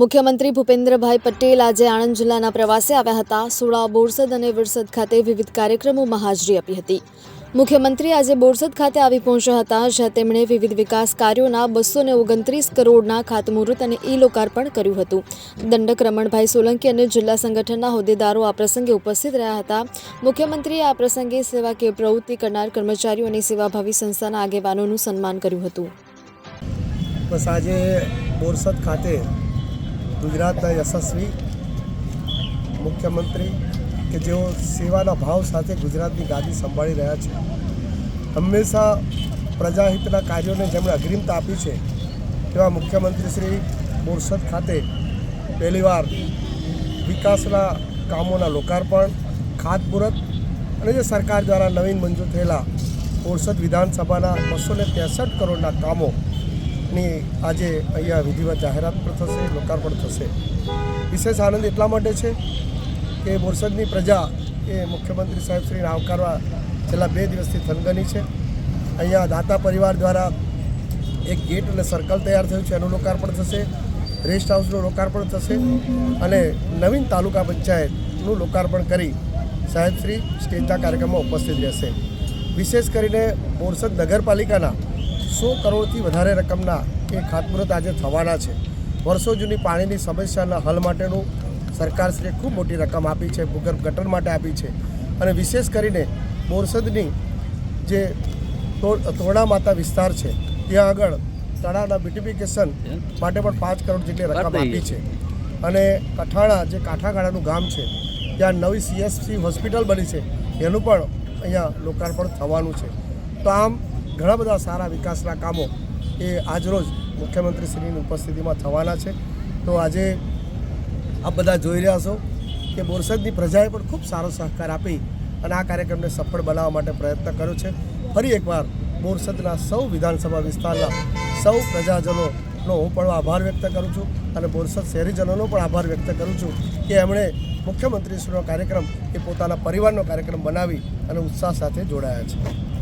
મુખ્યમંત્રી ભૂપેન્દ્રભાઈ પટેલ આજે આણંદ જિલ્લાના પ્રવાસે આવ્યા હતા. સોળા બોરસદ અને વિરસદ ખાતે વિવિધ કાર્યક્રમોમાં હાજરી આપી હતી. મુખ્યમંત્રી આજે બોરસદ ખાતે આવી પહોંચ્યા હતા, જ્યાં તેમણે વિવિધ વિકાસ કાર્યોના બસો ને ઓગણત્રીસ કરોડના ખાતમુહૂર્ત અને ઈ લોકાર્પણ કર્યું હતું. દંડક રમણભાઈ સોલંકી અને જિલ્લા સંગઠનના હોદ્દેદારો આ પ્રસંગે ઉપસ્થિત રહ્યા હતા. મુખ્યમંત્રીએ આ પ્રસંગે સેવાકીય પ્રવૃત્તિ કરનાર કર્મચારીઓ અને સેવાભાવી સંસ્થાના આગેવાનોનું સન્માન કર્યું હતું. બસ આજે બોરસદ ખાતે ગુજરાતના યશસ્વી મુખ્યમંત્રી કે જેઓ સેવાના ભાવ સાથે ગુજરાતની ગાદી સંભાળી રહ્યા છે. હંમેશા પ્રજાહિતના કાર્યોને જેમણે અગ્રિમતા આપી છે, તેવા મુખ્યમંત્રી શ્રી બોરસદ ખાતે પહેલીવાર વિકાસના કામોના લોકાર્પણ, ખાતમુહૂર્ત અને જે સરકાર દ્વારા નવીન મંજૂર થયેલા બોરસદ વિધાનસભાના બસો ને કરોડના કામો ની આજે અહીંયા વિધિવત જાહેરાત પણ થશે, લોકાર્પણ થશે. વિશેષ આનંદ એટલા માટે છે કે બોરસદની પ્રજા એ મુખ્યમંત્રી સાહેબશ્રીને આવકારવા છેલ્લા બે દિવસથી થનગની છે. અહીંયા દાતા પરિવાર દ્વારા એક ગેટ અને સર્કલ તૈયાર થયું છે, એનું લોકાર્પણ થશે, રેસ્ટ હાઉસનું લોકાર્પણ થશે અને નવીન તાલુકા પંચાયતનું લોકાર્પણ કરી સાહેબશ્રી સ્ટેજના કાર્યક્રમમાં ઉપસ્થિત રહેશે. વિશેષ કરીને બોરસદ નગરપાલિકાના સો કરોડથી વધારે રકમના એ ખાતમુહૂર્ત આજે થવાના છે. વર્ષો જૂની પાણીની સમસ્યાના હલ માટેનું સરકારશ્રીએ ખૂબ મોટી રકમ આપી છે ભૂગર્ભ ગટર માટે આપી છે અને વિશેષ કરીને બોરસદની જે તોરણા માતા વિસ્તાર છે ત્યાં આગળ તળાવના બ્યુટિફિકેશન માટે પણ પાંચ કરોડ જેટલી રકમ આપી છે. અને કઠાણા જે કાંઠાગાળાનું ગામ છે ત્યાં નવી સીએસસી હોસ્પિટલ બની છે. એનું પણ અહીંયા લોકાર્પણ થવાનું છે. તો આમ ઘણા બધા સારા વિકાસના કામો એ આજરોજ મુખ્યમંત્રીશ્રીની ઉપસ્થિતિમાં થવાના છે. તો આજે આપ બધા જોઈ રહ્યા છો કે બોરસદની પ્રજાએ પણ ખૂબ સારો સહકાર આપી અને આ કાર્યક્રમને સફળ બનાવવા માટે પ્રયત્ન કર્યો છે. ફરી એકવાર બોરસદના સૌ વિધાનસભા વિસ્તારના સૌ પ્રજાજનોનો હું પણ આભાર વ્યક્ત કરું છું અને બોરસદ શહેરીજનોનો પણ આભાર વ્યક્ત કરું છું કે એમણે મુખ્યમંત્રીશ્રીનો કાર્યક્રમ એ પોતાના પરિવારનો કાર્યક્રમ બનાવી અને ઉત્સાહ સાથે જોડાયા છે.